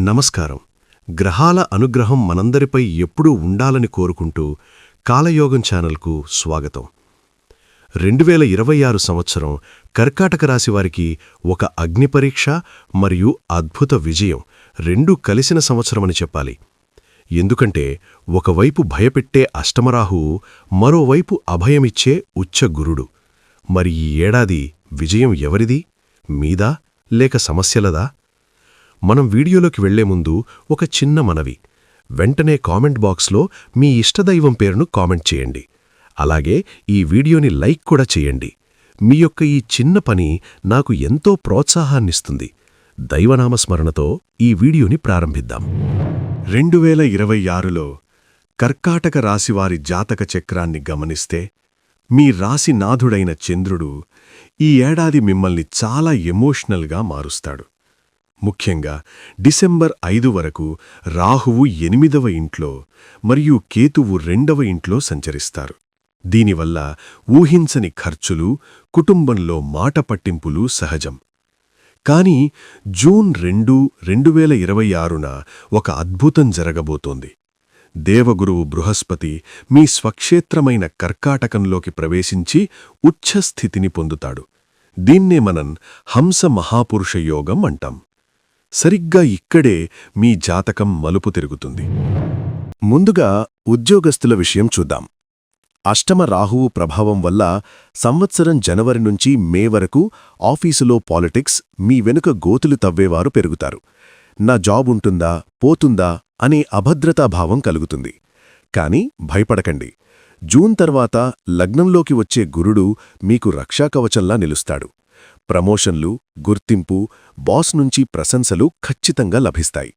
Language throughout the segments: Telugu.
నమస్కారం. గ్రహాల అనుగ్రహం మనందరిపై ఎప్పుడూ ఉండాలని కోరుకుంటూ కాలయోగం ఛానల్కు స్వాగతం. రెండు వేల ఇరవై ఆరు సంవత్సరం కర్కాటక రాశివారికి ఒక అగ్నిపరీక్ష మరియు అద్భుత విజయం రెండూ కలిసిన సంవత్సరమని చెప్పాలి. ఎందుకంటే ఒకవైపు భయపెట్టే అష్టమరాహువు మరోవైపు అభయమిచ్చే ఉచ్చగురుడు మరి ఈ ఏడాది విజయం ఎవరిది? మీదా? లేక సమస్యలదా? మనం వీడియోలోకి వెళ్ళే ముందు ఒక చిన్న మనవి. వెంటనే కామెంట్ బాక్స్లో మీ ఇష్టదైవం పేరును కామెంట్ చేయండి. అలాగే ఈ వీడియోని లైక్ కూడా చేయండి. మీ యొక్క ఈ చిన్న పని నాకు ఎంతో ప్రోత్సాహాన్నిస్తుంది. దైవనామస్మరణతో ఈ వీడియోని ప్రారంభిద్దాం. రెండు వేల ఇరవై ఆరులో కర్కాటక రాశివారి జాతక చక్రాన్ని గమనిస్తే మీ రాశి నాథుడైన చంద్రుడు ఈ ఏడాది మిమ్మల్ని చాలా ఎమోషనల్గా మారుస్తాడు. ముఖ్యంగా డిసెంబర్ ఐదు వరకు రాహువు ఎనిమిదవ ఇంట్లో మరియు కేతువు రెండవ ఇంట్లో సంచరిస్తారు. దీనివల్ల ఊహించని ఖర్చులు కుటుంబంలో మాట పట్టింపులు సహజం. కాని జూన్ రెండు రెండు వేల ఇరవై ఆరున ఒక అద్భుతం జరగబోతోంది. దేవగురువు బృహస్పతి మీ స్వక్షేత్రమైన కర్కాటకంలోకి ప్రవేశించి ఉచ్ఛస్థితిని పొందుతాడు. దీన్నే మనం హంస మహాపురుష యోగం అంటాం. సరిగ్గా ఇక్కడే మీ జాతకం మలుపు తిరుగుతుంది. ముందుగా ఉద్యోగస్తుల విషయం చూద్దాం. అష్టమ రాహువు ప్రభావం వల్ల సంవత్సరం జనవరి నుంచి మే వరకు ఆఫీసులో పాలిటిక్స్ మీ వెనుక గోతులు తవ్వేవారు పెరుగుతారు. నా జాబ్ ఉంటుందా పోతుందా అనే అభద్రతాభావం కలుగుతుంది. కాని భయపడకండి. జూన్ తర్వాత లగ్నంలోకి వచ్చే గురుడు మీకు రక్షాకవచంలా నిలుస్తాడు. ప్రమోషన్లు గుర్తింపు బాస్ నుంచి ప్రశంసలు ఖచ్చితంగా లభిస్తాయి.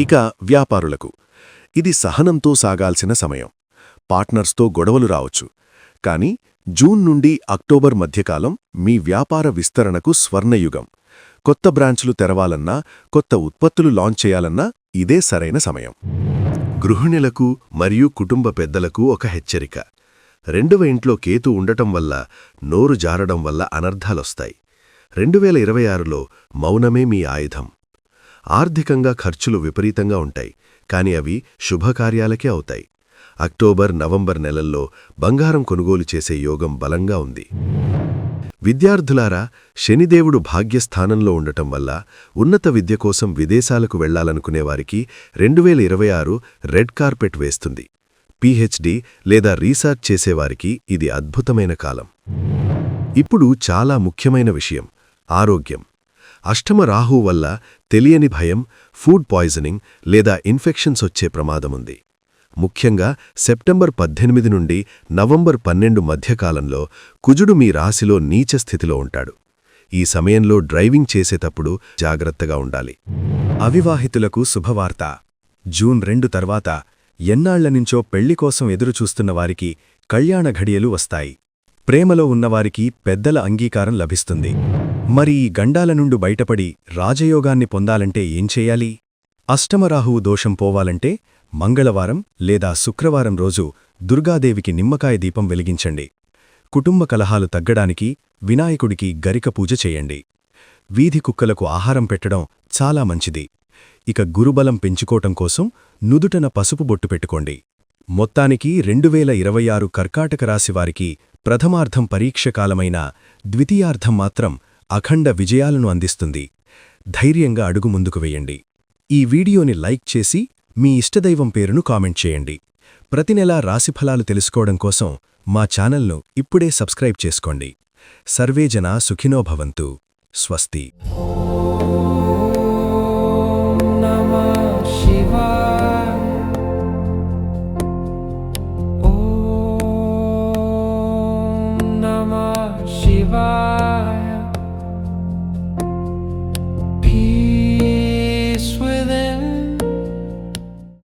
ఇక వ్యాపారులకు. ఇది సహనంతో సాగాల్సిన సమయం. పార్ట్నర్స్తో గొడవలు రావచ్చు. కానీ జూన్ నుండి అక్టోబర్ మధ్యకాలం మీ వ్యాపార విస్తరణకు స్వర్ణయుగం. కొత్త బ్రాంచ్లు తెరవాలన్నా కొత్త ఉత్పత్తులు లాంచ్ చేయాలన్నా ఇదే సరైన సమయం. గృహిణులకు మరియు కుటుంబ పెద్దలకు ఒక హెచ్చరిక. రెండవ ఇంట్లో కేతు ఉండటం వల్ల నోరు జారడం వల్ల అనర్థాలొస్తాయి రెండు వేల ఇరవై ఆరులో మౌనమే మీ ఆయుధం. ఆర్థికంగా ఖర్చులు విపరీతంగా ఉంటాయి కాని అవి శుభకార్యాలకే అవుతాయి. అక్టోబర్ నవంబర్ నెలల్లో బంగారం కొనుగోలు చేసే యోగం బలంగా ఉంది. విద్యార్థులారా శనిదేవుడు భాగ్యస్థానంలో ఉండటం వల్ల ఉన్నత విద్య కోసం విదేశాలకు వెళ్ళాలనుకునేవారికి రెండు వేల ఇరవై ఆరు రెడ్ కార్పెట్ వేస్తుంది. పీహెచ్డీ లేదా రీసెర్చ్ చేసేవారికి ఇది అద్భుతమైన కాలం. ఇప్పుడు చాలా ముఖ్యమైన విషయం ఆరోగ్యం. అష్టమ రాహు వల్ల తెలియని భయం ఫుడ్ పాయిజనింగ్ లేదా ఇన్ఫెక్షన్స్ వచ్చే ప్రమాదముంది. ముఖ్యంగా సెప్టెంబర్ పద్దెనిమిది నుండి నవంబర్ పన్నెండు మధ్యకాలంలో కుజుడు మీ రాశిలో నీచ స్థితిలో ఉంటాడు. ఈ సమయంలో డ్రైవింగ్ చేసేటప్పుడు జాగ్రత్తగా ఉండాలి. అవివాహితులకు శుభవార్త. జూన్ రెండు తర్వాత ఎన్నాళ్ళనించో పెళ్ళికోసం ఎదురుచూస్తున్న వారికి కళ్యాణ ఘడియలు వస్తాయి. ప్రేమలో ఉన్నవారికి పెద్దల అంగీకారం లభిస్తుంది. మరి ఈ గండాల నుండి బయటపడి రాజయోగాన్ని పొందాలంటే ఏం చెయ్యాలి అష్టమరాహువు దోషం పోవాలంటే మంగళవారం లేదా శుక్రవారం రోజు దుర్గాదేవికి నిమ్మకాయ దీపం వెలిగించండి. కుటుంబ కలహాలు తగ్గడానికి వినాయకుడికి గరిక పూజ చేయండి. వీధి కుక్కలకు ఆహారం పెట్టడం చాలా మంచిది. ఇక గురుబలం పెంచుకోటం కోసం నుదుటన పసుపు బొట్టు పెట్టుకోండి. మొత్తానికి రెండు వేల ఇరవై ఆరు కర్కాటక రాశివారికి ప్రథమార్థం పరీక్షకాలమైన ద్వితీయార్థం మాత్రం అఖండ విజయాలను అందిస్తుంది. ధైర్యంగా అడుగు ముందుకు వెయ్యండి ఈ వీడియోని లైక్ చేసి మీ ఇష్టదైవం పేరును కామెంట్ చేయండి. ప్రతి నెలా రాశిఫలాలు తెలుసుకోవడం కోసం మా ఛానల్ను ఇప్పుడే సబ్స్క్రైబ్ చేసుకోండి. సర్వేజన సుఖినో భవంతు. స్వస్తి. Shiva.